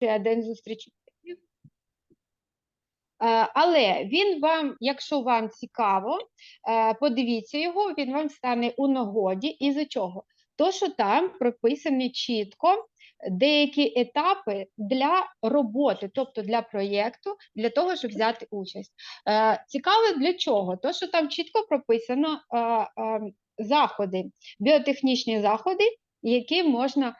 день зустрічі. Е, Але він вам, якщо вам цікаво, е, подивіться його, він вам стане у нагоді. І за чого? То, що там прописані чітко деякі етапи для роботи, тобто для проєкту, для того, щоб взяти участь. Е, Цікаво для чого? То, що там чітко прописано заходи, біотехнічні заходи, які можна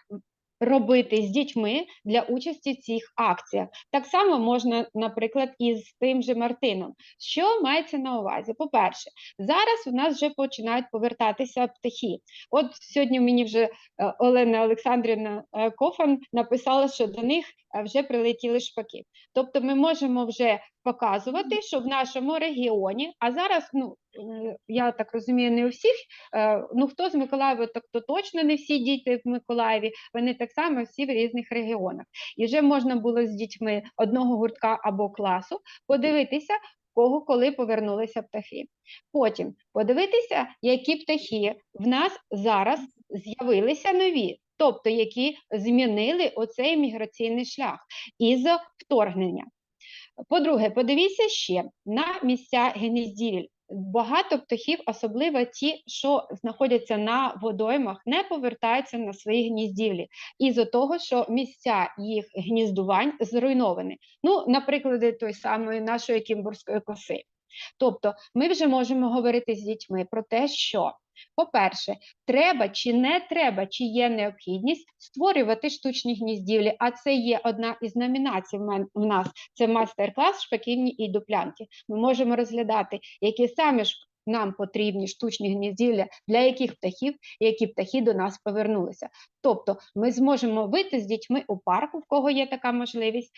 робити з дітьми для участі в цих акціях. Так само можна, наприклад, із тим же Мартином. Що мається на увазі? По-перше, зараз у нас вже починають повертатися птахи. От сьогодні мені вже е, Олена Олександрівна е, Кофан написала, що до них вже прилетіли шпаки. Тобто ми можемо вже показувати, що в нашому регіоні, а зараз, ну е, я так розумію, не у всіх, е, ну хто з Миколаєва, так то точно не всі діти в Миколаєві, вони так само всі в різних регіонах. І вже можна було з дітьми одного гуртка або класу подивитися, кого коли повернулися птахи. Потім подивитися, які птахи в нас зараз з'явилися нові, тобто які змінили оцей міграційний шлях із вторгнення. По-друге, подивіться ще на місця гніздівель. Багато птахів, особливо ті, що знаходяться на водоймах, не повертаються на свої гніздівлі із-за того, що місця їх гніздувань зруйновані. Ну, наприклад, той самої нашої кімбурської коси. Тобто, ми вже можемо говорити з дітьми про те, що, по-перше, треба чи не треба, чи є необхідність створювати штучні гніздівлі, а це є одна із номінацій в нас. Це майстер-клас шпаківні і дуплянки. Ми можемо розглядати, які самі нам потрібні штучні гніздівля, для яких птахів, які птахи до нас повернулися. Тобто ми зможемо вийти з дітьми у парку, в кого є така можливість.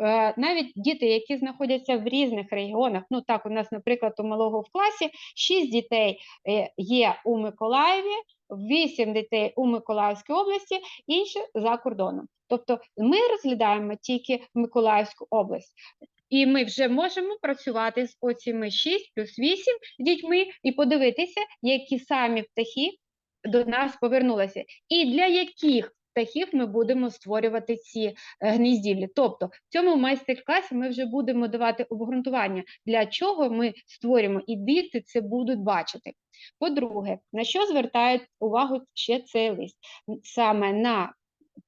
Е, Навіть діти, які знаходяться в різних регіонах, ну так, у нас, наприклад, у малого в класі 6 дітей е, є у Миколаєві, 8 дітей у Миколаївській області, інші за кордоном. Тобто ми розглядаємо тільки Миколаївську область. І ми вже можемо працювати з оціми 6 плюс 8 дітьми і подивитися, які самі птахи до нас повернулися, і для яких птахів ми будемо створювати ці е, гніздівлі. Тобто, в цьому майстер-класі ми вже будемо давати обґрунтування, для чого ми створюємо, і діти це будуть бачити. По-друге, на що звертають увагу ще цей лист? Саме на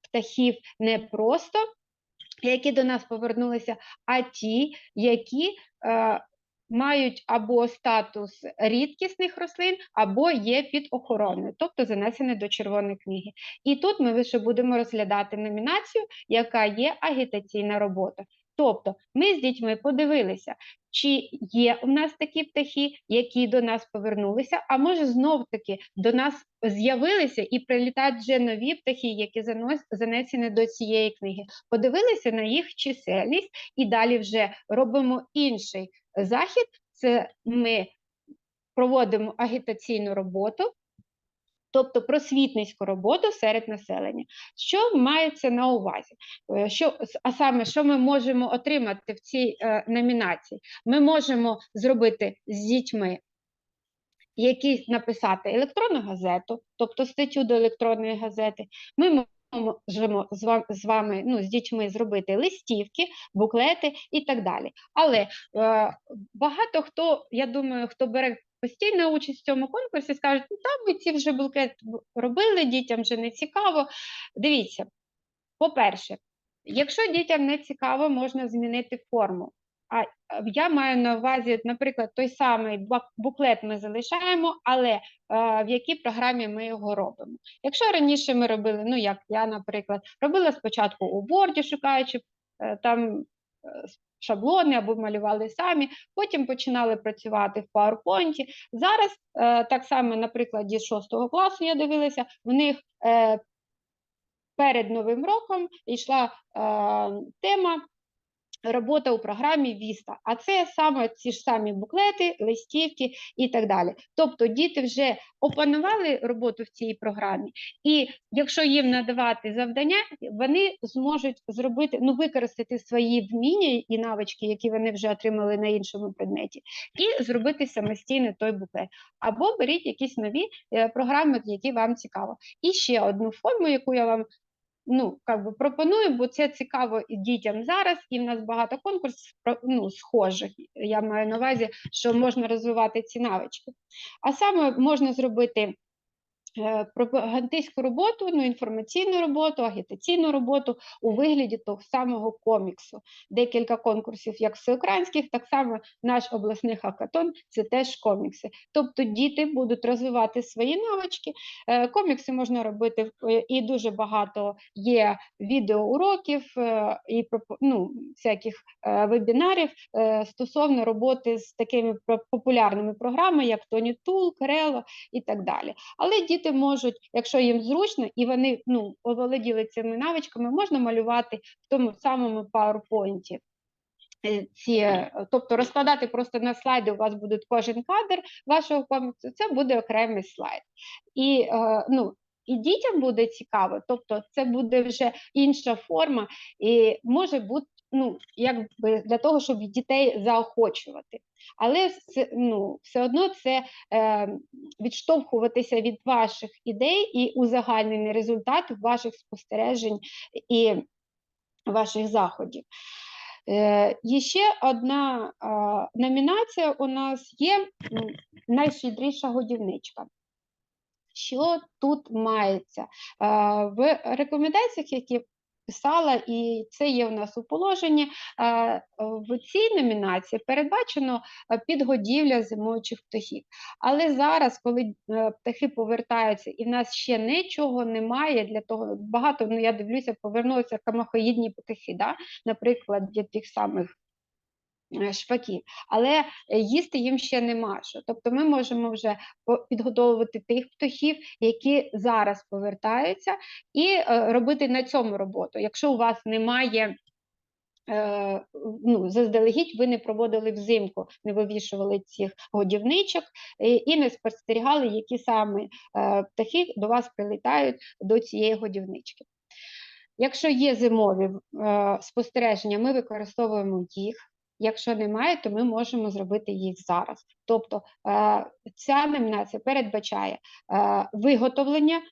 птахів не просто, які до нас повернулися, а ті, які е, мають або статус рідкісних рослин, або є під охороною, тобто занесені до червоної книги. І тут ми лише будемо розглядати номінацію, яка є агітаційна робота. Тобто ми з дітьми подивилися, чи є у нас такі птахи, які до нас повернулися, а може знов таки до нас з'явилися і прилітають вже нові птахи, які занесені до цієї книги. Подивилися на їх чисельність і далі вже робимо інший захід. Це ми проводимо агітаційну роботу, тобто просвітницьку роботу серед населення. Що мається на увазі? Е, Що, а саме, що ми можемо отримати в цій е, номінації? Ми можемо зробити з дітьми якісь написати електронну газету, тобто статтю до електронної газети. Ми можемо з вами ну, з дітьми зробити листівки, буклети і так далі. Але е, багато хто, я думаю, хто бере постійну участь в цьому конкурсі, скажуть, ну там ми ці вже буклет б- робили, дітям вже не цікаво. Дивіться, по-перше, якщо дітям не цікаво, можна змінити форму. А я маю на увазі, наприклад, той самий буклет ми залишаємо, але е, в якій програмі ми його робимо. Якщо раніше ми робили, ну як я, наприклад, робила спочатку у Word, шукаючи е, там шаблони або малювали самі, потім починали працювати в PowerPoint. Зараз е, так само на прикладі 6 класу я дивилася, в них е, перед Новим роком йшла е, тема робота у програмі Vista, а це саме ці ж самі буклети, листівки і так далі. Тобто діти вже опанували роботу в цій програмі, і якщо їм надавати завдання, вони зможуть зробити, ну використати свої вміння і навички, які вони вже отримали на іншому предметі, і зробити самостійно той буклет. Або беріть якісь нові е, програми, які вам цікаво. І ще одну форму, яку я вам ну, как би пропоную, бо це цікаво і дітям зараз, і в нас багато конкурсів ну, схожих. Я маю на увазі, що можна розвивати ці навички. А саме можна зробити пропагандистську роботу, ну, інформаційну роботу, агітаційну роботу у вигляді того самого коміксу. Декілька конкурсів, як всеукраїнських, так само наш обласний хакатон це теж комікси. Тобто діти будуть розвивати свої навички. Е, Комікси можна робити е, і дуже багато є відеоуроків е, і ну, всяких е, вебінарів е, стосовно роботи з такими популярними програмами, як Тоні Тул, Крело і так далі. Але діти можуть, якщо їм зручно, і вони ну, оволоділи цими навичками, можна малювати в тому самому PowerPoint. Е, Ці, е, тобто розкладати просто на слайди, у вас буде кожен кадр вашого коміксу, це буде окремий слайд. І, е, ну, і дітям буде цікаво, тобто це буде вже інша форма, і може бути ну, якби для того, щоб дітей заохочувати. Але все, ну, все одно це е, відштовхуватися від ваших ідей і узагальнений результат ваших спостережень і ваших заходів. Е, і ще одна а, номінація у нас є найщедріша годівничка. Що тут мається? А, В рекомендаціях, які писала, і це є у нас у положенні. е, В цій номінації передбачено е, підгодівля зимуючих птахів. Але зараз, коли е, птахи повертаються, і в нас ще нічого немає для того, багато, ну я дивлюся, повернулися камахоїдні птахи, да? наприклад, для тих самих шпаків, але е, їсти їм ще нема що. Тобто ми можемо вже підгодовувати тих птахів, які зараз повертаються, і е, робити на цьому роботу. Якщо у вас немає е, ну, заздалегідь ви не проводили взимку, не вивішували цих годівничок е, і не спостерігали, які саме е, птахи до вас прилітають до цієї годівнички. Якщо є зимові е, спостереження, ми використовуємо їх. Якщо немає, то ми можемо зробити їх зараз. Тобто е, ця номінація передбачає е, виготовлення е,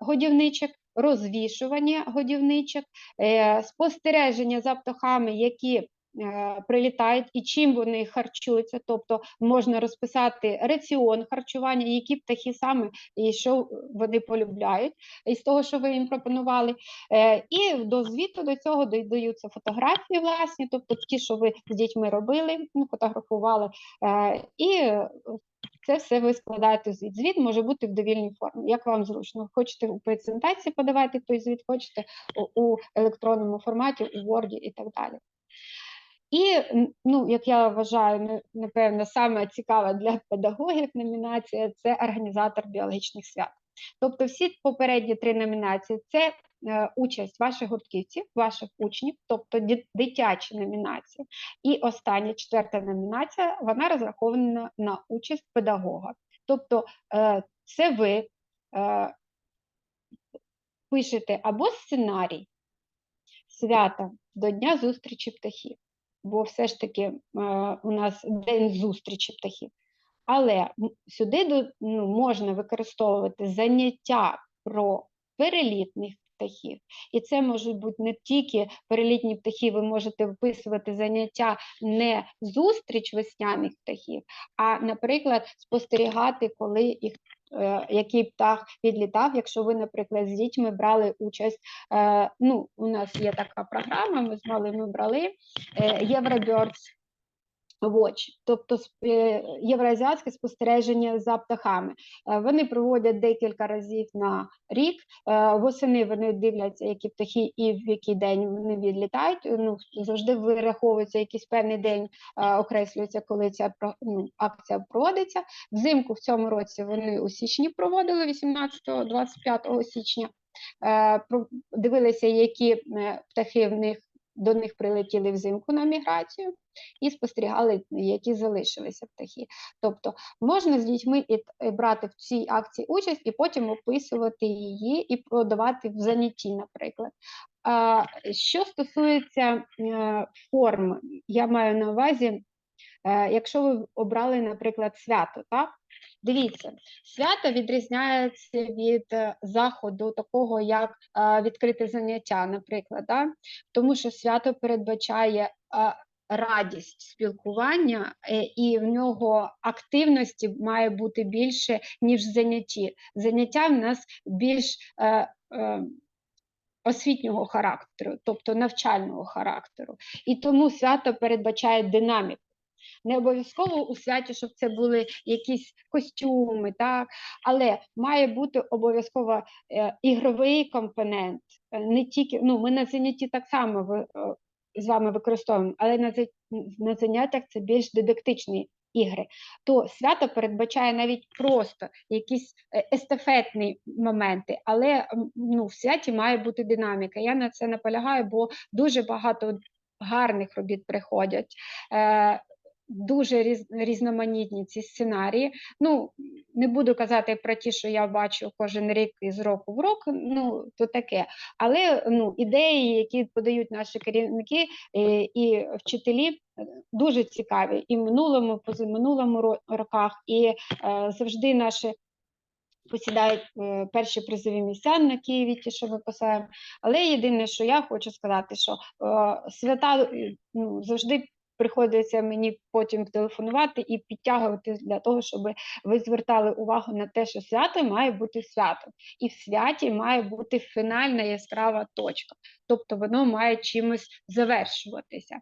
годівничок, розвішування годівничок, спостереження за птахами, які прилітають і чим вони харчуються. Тобто можна розписати раціон харчування, які птахи саме і що вони полюбляють із того, що ви їм пропонували. Е, І до звіту до цього додаються фотографії власні, тобто ті, що ви з дітьми робили, ну, фотографували. Е, І е, це все ви складаєте в звіт. Звіт може бути в довільній формі, як вам зручно. Хочете у презентації подавати той звіт, хочете у електронному форматі, у Word і так далі. І, ну, як я вважаю, напевно, саме цікава для педагогів номінація це організатор біологічних свят. Тобто всі попередні три номінації це е, участь ваших гуртківців, ваших учнів, тобто дитячі номінації. І остання четверта номінація вона розрахована на участь педагога. Тобто е, це ви е, пишете або сценарій свята до Дня зустрічі птахів, бо все ж таки е, у нас день зустрічі птахів. Але сюди ну, можна використовувати заняття про перелітних птахів. І це можуть бути не тільки перелітні птахи, ви можете вписувати заняття не зустріч весняних птахів, а, наприклад, спостерігати, коли їх. Е, Який птах відлітав, якщо ви, наприклад, з дітьми брали участь. Е, ну, у нас є така програма, ми з малими брали е, Eurobirds Watch, тобто е, євроазіатське спостереження за птахами. Е, Вони проводять декілька разів на рік. Е, Восени вони дивляться, які птахи і в який день вони відлітають. Ну, завжди вираховується якийсь певний день, окреслюється, коли ця ну, акція проводиться. Взимку в цьому році вони у січні проводили 18-25 січня. Дивилися, які птахи в них до них прилетіли взимку на міграцію і спостерігали, які залишилися птахи. Тобто можна з дітьми і, брати в цій акції участь і потім описувати її і продавати в занятті, наприклад. А, що стосується е, форм, я маю на увазі, е, якщо ви обрали, наприклад, свято, так? Дивіться, свято відрізняється від е, заходу, такого як е, відкрите заняття, наприклад, да? тому що свято передбачає е, радість спілкування, і в нього активності має бути більше, ніж занятті. Заняття в нас більш освітнього характеру, тобто навчального характеру. І тому свято передбачає динаміку. Не обов'язково у святі, щоб це були якісь костюми, так? але має бути обов'язково е, ігровий компонент. Е, Не тільки, ну, ми на занятті так само е, з вами використовуємо, але на, заняттях це більш дидактичні ігри. То свято передбачає навіть просто якісь естафетні моменти, але ну, в святі має бути динаміка. Я на це наполягаю, бо дуже багато гарних робіт приходять. Дуже різ, різноманітні ці сценарії. Ну, не буду казати про ті, що я бачу кожен рік із року в рок, ну, то таке. Але ну, ідеї, які подають наші керівники е, і вчителі, дуже цікаві і в минулому, позаминулому ро- роках, і е, завжди наші посідають е, перші призові місця на Києві, ті, що ми посаємо. Але єдине, що я хочу сказати, що е, свята ну, завжди приходиться мені потім телефонувати і підтягувати для того, щоб ви звертали увагу на те, що свято має бути святом, і в святі має бути фінальна яскрава точка, тобто воно має чимось завершуватися.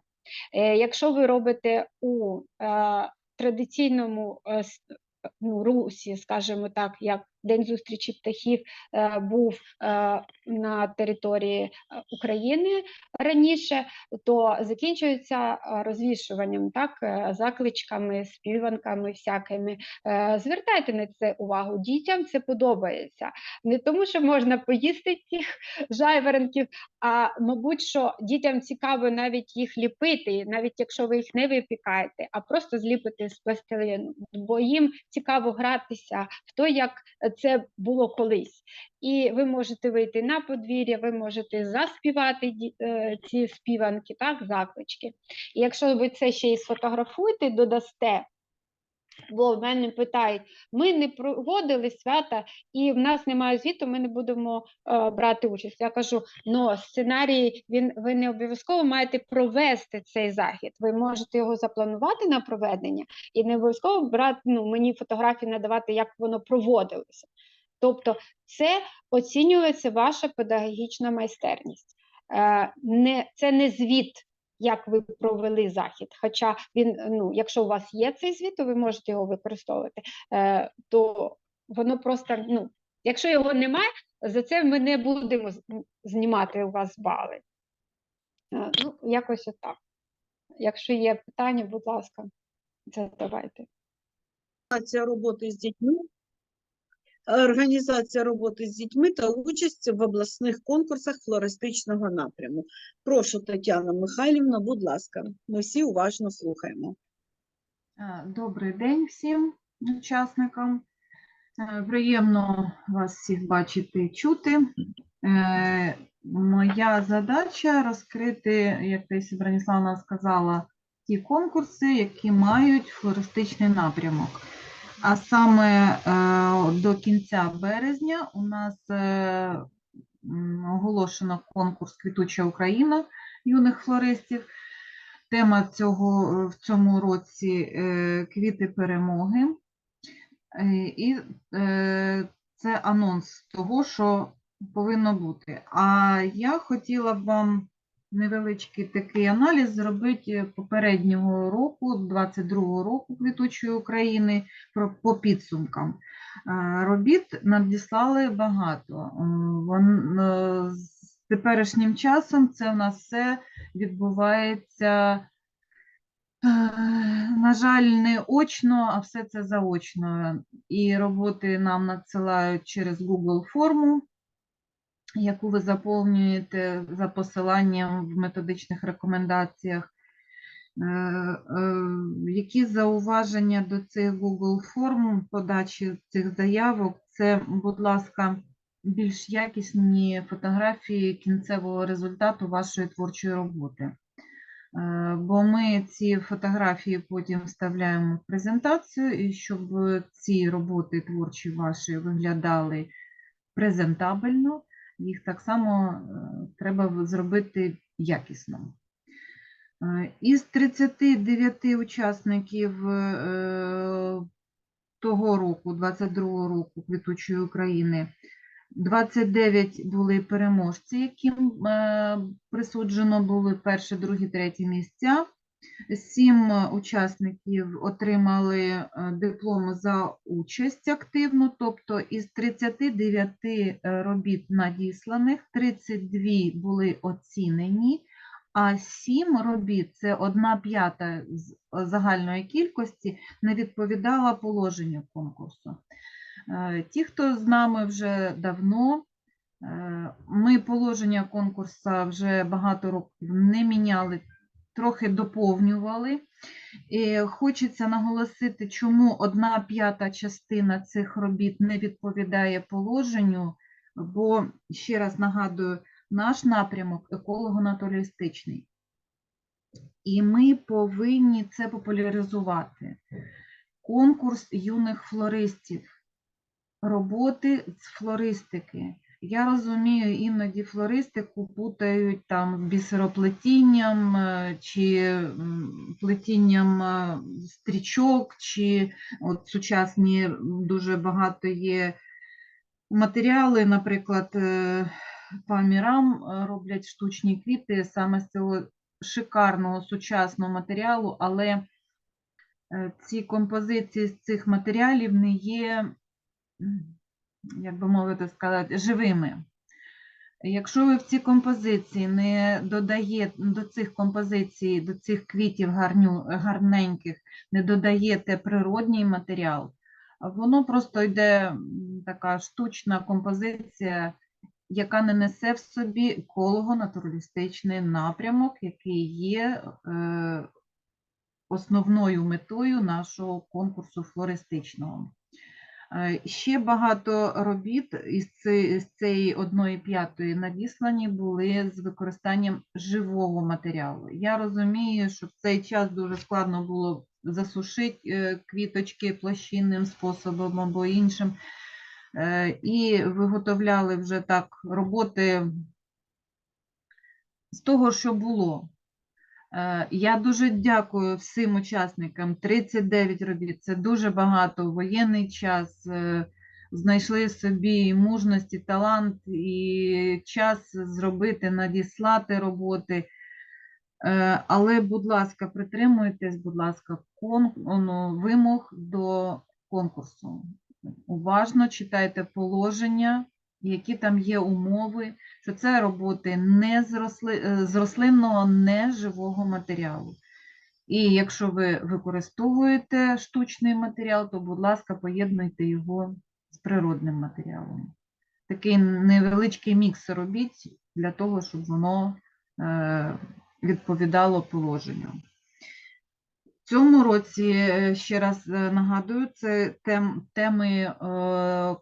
Е, Якщо ви робите у е, традиційному е, ну, русі, скажімо так, як День зустрічі птахів е, був е, на території е, України раніше, то закінчується розвішуванням, так, закличками, співанками всякими. Звертайте на це увагу. Дітям це подобається. Не тому, що можна поїсти цих жайворонків, а мабуть, що дітям цікаво навіть їх ліпити, навіть якщо ви їх не випікаєте, а просто зліпити з пластилину, бо їм цікаво гратися в то, як це було колись. І ви можете вийти на подвір'я, ви можете заспівати е, ці співанки, так, заклички. І якщо ви це ще й сфотографуєте, додасте. Бо в мене питають, ми не проводили свята, і в нас немає звіту, ми не будемо е, брати участь. Я кажу: ну сценарій він ви не обов'язково маєте провести цей захід. Ви можете його запланувати на проведення і не обов'язково брати ну, мені фотографії надавати, як воно проводилося. Тобто, це оцінюється ваша педагогічна майстерність. Е, не, це не звіт як ви провели захід. Хоча він, ну, якщо у вас є цей звіт, то ви можете його використовувати, е, то воно просто, ну, якщо його немає, за це ми не будемо знімати у вас бали. Е, ну, якось отак. Якщо є питання, будь ласка, задавайте. роботи з дітьми, організація роботи з дітьми та участь в обласних конкурсах флористичного напряму. Прошу, Тетяна Михайлівна, будь ласка, ми всі уважно слухаємо. Е, Добрий день всім учасникам. Е, Приємно вас всіх бачити і чути. Е, Моя задача розкрити, як Таїсія Браніславна сказала, ті конкурси, які мають флористичний напрямок. А саме е, до кінця березня у нас е, оголошено конкурс Квітуча Україна юних флористів. Тема цього е, в цьому році квіти перемоги. І це анонс того, що повинно бути. А я хотіла б вам невеличкий такий аналіз зробити попереднього року, 22-го року квітучої України, по підсумкам. Е, Робіт надіслали багато. Е, З теперішнім часом це в нас все відбувається. Е, На жаль, не очно, а все це заочно. І роботи нам надсилають через Google форму, яку ви заповнюєте за посиланням в методичних рекомендаціях. Е, е, Які зауваження до цих Google форм подачі цих заявок? Це, будь ласка, більш якісні фотографії кінцевого результату вашої творчої роботи. Е, Бо ми ці фотографії потім вставляємо в презентацію, і щоб ці роботи творчі ваші виглядали презентабельно, їх так само е, треба зробити якісно. Е, Із 39 учасників е, того року, 22 року квітучої України, 29 були переможці, яким присуджено були перше, друге, третє місця. Сім е, учасників отримали е, дипломи за участь активну, тобто із 39 е, робіт надісланих, 32 були оцінені, а 7 робіт це одна п'ята з загальної кількості, не відповідала положенню конкурсу. Ті, хто з нами вже давно, ми положення конкурсу вже багато років не міняли, трохи доповнювали. І хочеться наголосити, чому одна п'ята частина цих робіт не відповідає положенню, бо, ще раз нагадую, наш напрямок еколого-натуралістичний. І ми повинні це популяризувати. Конкурс юних флористів, роботи з флористики. Я розумію, іноді флористику путають там з бісероплетінням е, чи плетінням е, стрічок, чи от сучасні дуже багато є матеріали, наприклад, е, по амірам е, роблять штучні квіти саме з цього шикарного сучасного матеріалу, але ці композиції з цих матеріалів не є, як би мовити сказати, живими. Якщо ви в ці композиції не додаєте до цих композицій, до цих квітів гарню, гарненьких, не додаєте природній матеріал, воно просто йде така штучна композиція, яка не несе в собі еколого-натуралістичний напрямок, який є е, основною метою нашого конкурсу флористичного. Е, Ще багато робіт із цієї одної п'ятої надіслані були з використанням живого матеріалу. Я розумію, що в цей час дуже складно було засушити квіточки площинним способом або іншим. Е, І виготовляли вже так роботи з того, що було. Е, Я дуже дякую всім учасникам. 39 робіт це дуже багато. Воєнний час е, знайшли собі і мужність, і талант, і час зробити, надіслати роботи. Е, Але, будь ласка, притримуйтесь, будь ласка, кон, ну, вимог до конкурсу. Уважно читайте положення, які там є умови, що це роботи не з, росли, е, з рослинного, не живого матеріалу. І якщо ви використовуєте штучний матеріал, то, будь ласка, поєднуйте його з природним матеріалом. Такий невеличкий мікс робіть для того, щоб воно е, відповідало положенню. В цьому році, е, ще раз нагадую, це тем, теми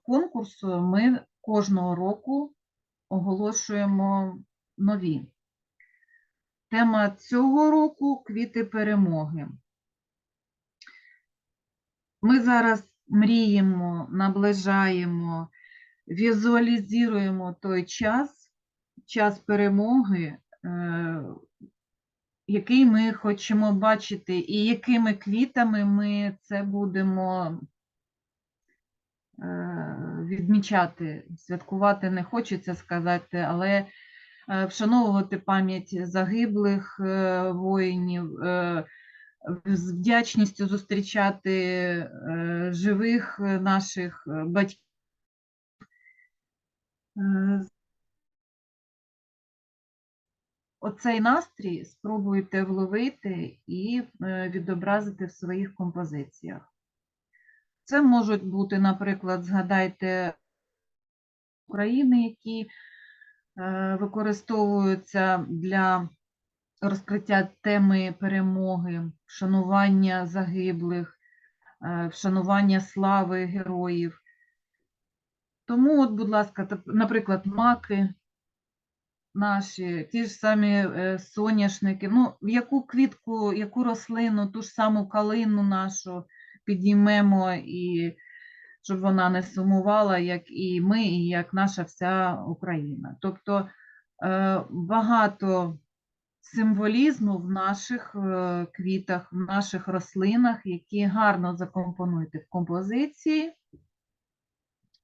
конкурсу ми кожного року оголошуємо нові. Тема цього року квіти перемоги. Ми зараз мріємо, наближаємо, візуалізуємо той час, час перемоги, е, який ми хочемо бачити, і якими квітами ми це будемо е, відмічати. Святкувати не хочеться сказати, але е, вшановувати пам'ять загиблих е, воїнів, е, з вдячністю зустрічати живих наших батьків. Оцей настрій спробуйте вловити і відобразити в своїх композиціях. Це можуть бути, наприклад, згадайте України, які е, використовуються для розкриття теми перемоги, вшанування загиблих, е, вшанування слави героїв. Тому, от, будь ласка, наприклад, маки наші, ті ж самі е, соняшники, ну, в яку квітку, яку рослину, ту ж саму калину нашу підіймемо, і щоб вона не сумувала, як і ми, і як наша вся Україна. Тобто е, багато символізму в наших е, квітах, в наших рослинах, які гарно закомпонуйте в композиції.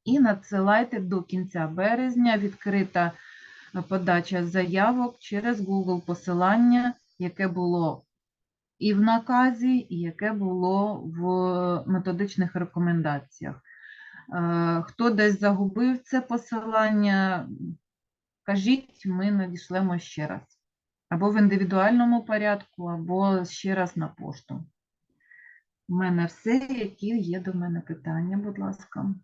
І надсилайте до кінця березня відкрита подача заявок через Google посилання, яке було і в наказі, і яке було в методичних рекомендаціях. Е, Хто десь загубив це посилання, кажіть, ми надішлемо ще раз. Або в індивідуальному порядку, або ще раз на пошту. У мене все, які є до мене питання, будь ласка.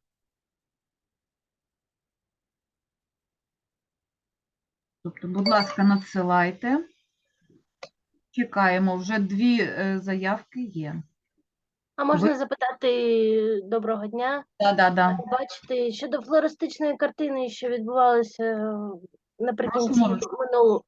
Тобто, будь ласка, надсилайте. Чекаємо, вже дві е, заявки є. А можна запитати доброго дня? Да, да, да. Бачити щодо флористичної картини, що відбувалося е, наприкінці минулого,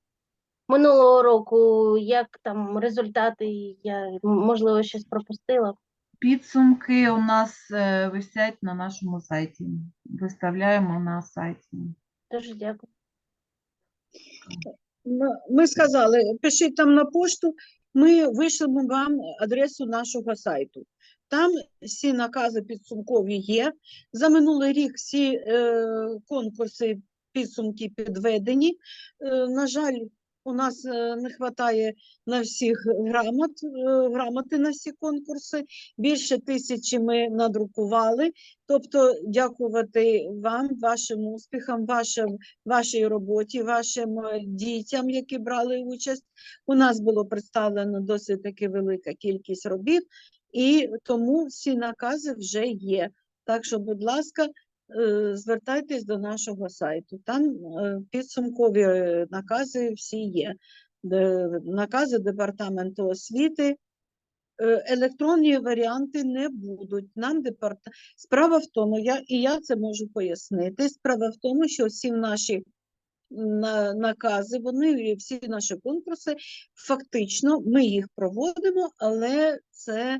минулого року, як там результати, я можливо щось пропустила. Підсумки у нас е, висять на нашому сайті. Виставляємо на сайті. Дуже дякую. Ми сказали, пишіть там на пошту, ми вишлемо вам адресу нашого сайту. Там всі накази підсумкові є. За минулий рік всі е, конкурси, підсумки підведені. Е, на жаль, у нас е, не вистачає на всіх грамот, е, грамоти на всі конкурси. Більше тисячі ми надрукували. Тобто, дякувати вам, вашим успіхам, вашим вашій роботі, вашим е, дітям, які брали участь. У нас було представлено досить таки велика кількість робіт, і тому всі накази вже є. Так що, будь ласка, звертайтесь до нашого сайту. Там е, підсумкові е, накази всі є. Накази департаменту освіти. Е, Електронні варіанти не будуть. Нам департа... Справа в тому, я, і я це можу пояснити. Справа в тому, що всі наші на, накази, вони всі наші конкурси, фактично ми їх проводимо, але це е, е,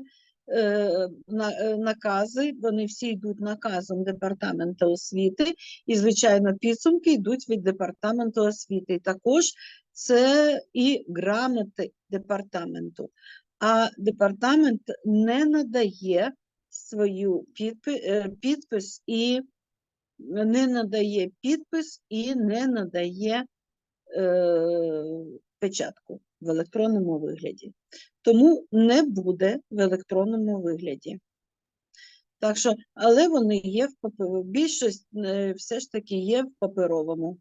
накази, вони всі йдуть наказом департаменту освіти, і, звичайно, підсумки йдуть від департаменту освіти. Також це і грамоти департаменту. А департамент не надає свою підпис, підпис і не надає підпис і не надає е, печатку в електронному вигляді. Тому не буде в електронному вигляді. Так що, але вони є в паперовому. Більшість е, все ж таки є в паперовому.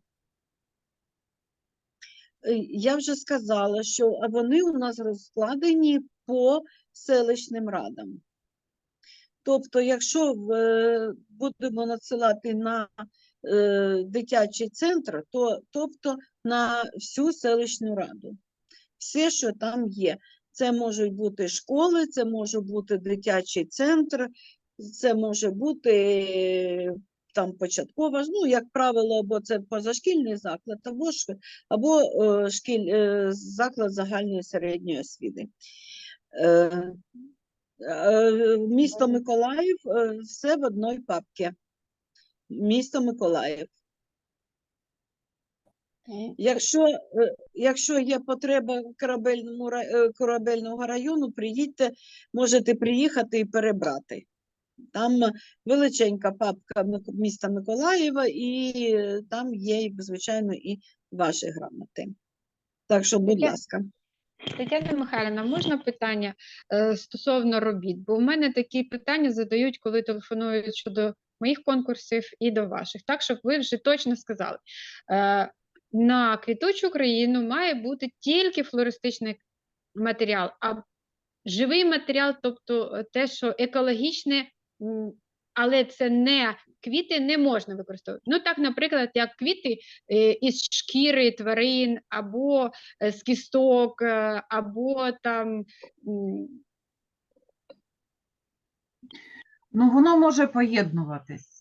Е, Я вже сказала, що вони у нас розкладені по селищним радам. Тобто, якщо е, будемо надсилати на дитячий центр, то тобто на всю селищну раду. Все, що там є. Це можуть бути школи, це може бути дитячий центр, це може бути там початкова, ну, як правило, або це позашкільний заклад, або, або е, шкіль, е, заклад загальної середньої освіти. Е, Місто Миколаїв все в одній папці. Місто Миколаїв. Якщо, е, якщо є потреба корабельному, е, корабельного району, приїдьте, можете приїхати і перебрати. Там величенька папка міста Миколаєва, і е, там є, звичайно, і ваші грамоти. Так що, будь ласка. Тетяна Михайлівна, можна питання стосовно робіт? Бо в мене такі питання задають, коли телефонують щодо моїх конкурсів і до ваших. Так, щоб ви вже точно сказали. На квітучу країну має бути тільки флористичний матеріал, а живий матеріал, тобто е, те, що екологічне, але це не квіти не можна використовувати. Ну так, наприклад, як квіти е, із шкіри тварин, або е, з кісток, або там Ну, воно може поєднуватись.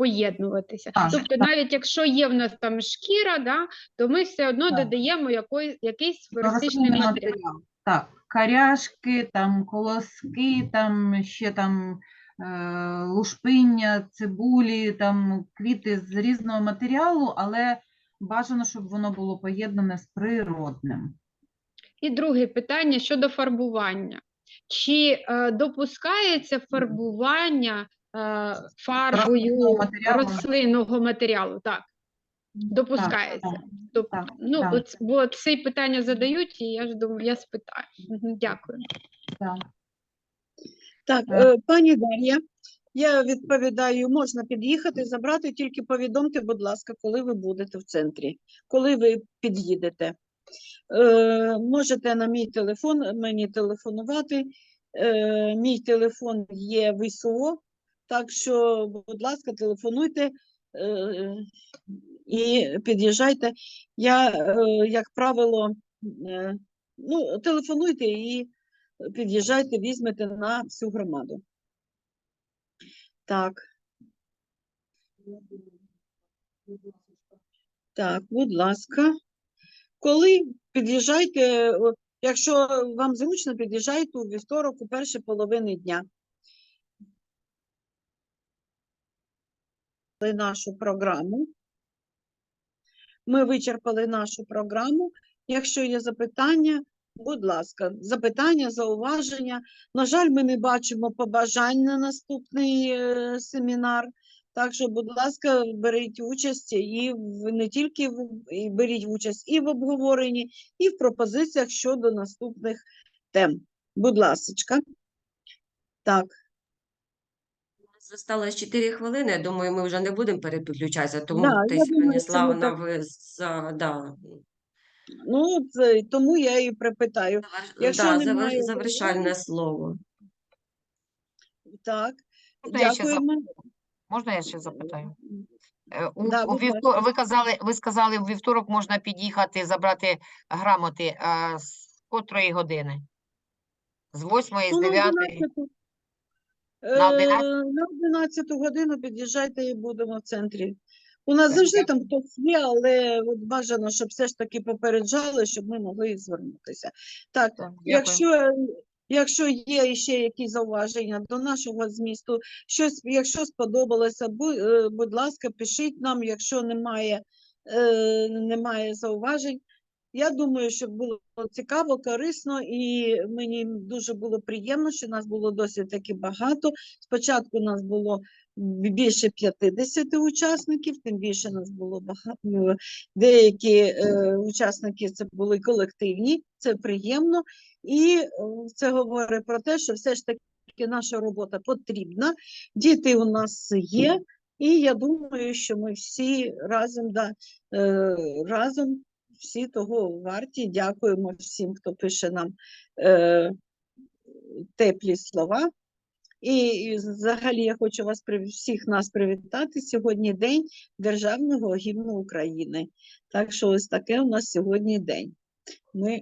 Поєднуватися. Так, Тобто, так. навіть якщо є в нас там шкіра, да, то ми все одно Так. додаємо якої, якийсь флористичний матеріал. Так, коряшки, там колоски, там ще там е, лушпиння, цибулі, там квіти з різного матеріалу, але бажано, щоб воно було поєднане з природним. І друге питання щодо фарбування. Чи е, допускається фарбування фарбою Рослинного матеріалу. рослинного матеріалу? Так, допускається. так, ну, так. от, бо це питання задають, і я ж думаю, я спитаю. Дякую. Так. Так, Так. е, пані Дар'я, я відповідаю, можна під'їхати, забрати, тільки повідомте, будь ласка, коли ви будете в центрі, коли ви під'їдете. Е, можете на мій телефон мені телефонувати. Е, мій телефон є в ІСО, так що, будь ласка, телефонуйте е, і під'їжджайте. Я, е, як правило, е, ну, телефонуйте і під'їжджайте, візьмете на всю громаду. Так. Так, будь ласка. Коли під'їжджайте, якщо вам зручно, під'їжджайте у вівторок у першій половині дня. Нашу програму. Ми вичерпали нашу програму. Якщо є запитання, будь ласка, запитання, зауваження. На жаль, ми не бачимо побажань на наступний е, семінар. Так що, будь ласка, беріть участь і в не тільки в і беріть участь і в обговоренні, і в пропозиціях щодо наступних тем. Будь ласочка. Так, Залишилось 4 хвилини. Я думаю, ми вже не будемо переключатися, тому Да, я Таїсія думаю, Станіславовна, це ви за, да, ну це, тому я і припитаю. Якщо да, немає завер- завершальне слово. Так, Можна я ще дякуємо. Можна я ще запитаю? Е, У, Да, у будь вівтор... ви, казали, ви сказали, у вівторок можна під'їхати, забрати грамоти. А з котрої години? З восьмої, з дев'ятої? 11-ту. На Е, 11? На 11 годину під'їжджайте і будемо в центрі. У нас завжди там хтось є, але от бажано, щоб все ж таки попереджали, щоб ми могли звернутися. Так, дякую. якщо, якщо є ще якісь зауваження до нашого змісту, щось, якщо сподобалося, е, будь ласка, пишіть нам, якщо немає, е, немає зауважень. Я думаю, що було цікаво, корисно, і мені дуже було приємно, що нас було досить таки багато. Спочатку нас було більше 50 учасників, тим більше нас було багато. Деякі е, учасники це були колективні, це приємно. І е, це говорить про те, що все ж таки наша робота потрібна. Діти у нас є, і я думаю, що ми всі разом, да, е, разом всі того варті. Дякуємо всім, хто пише нам е, теплі слова. І, і взагалі я хочу вас всіх нас привітати. Сьогодні день Державного гімну України. Так що ось таке у нас сьогодні день. Ми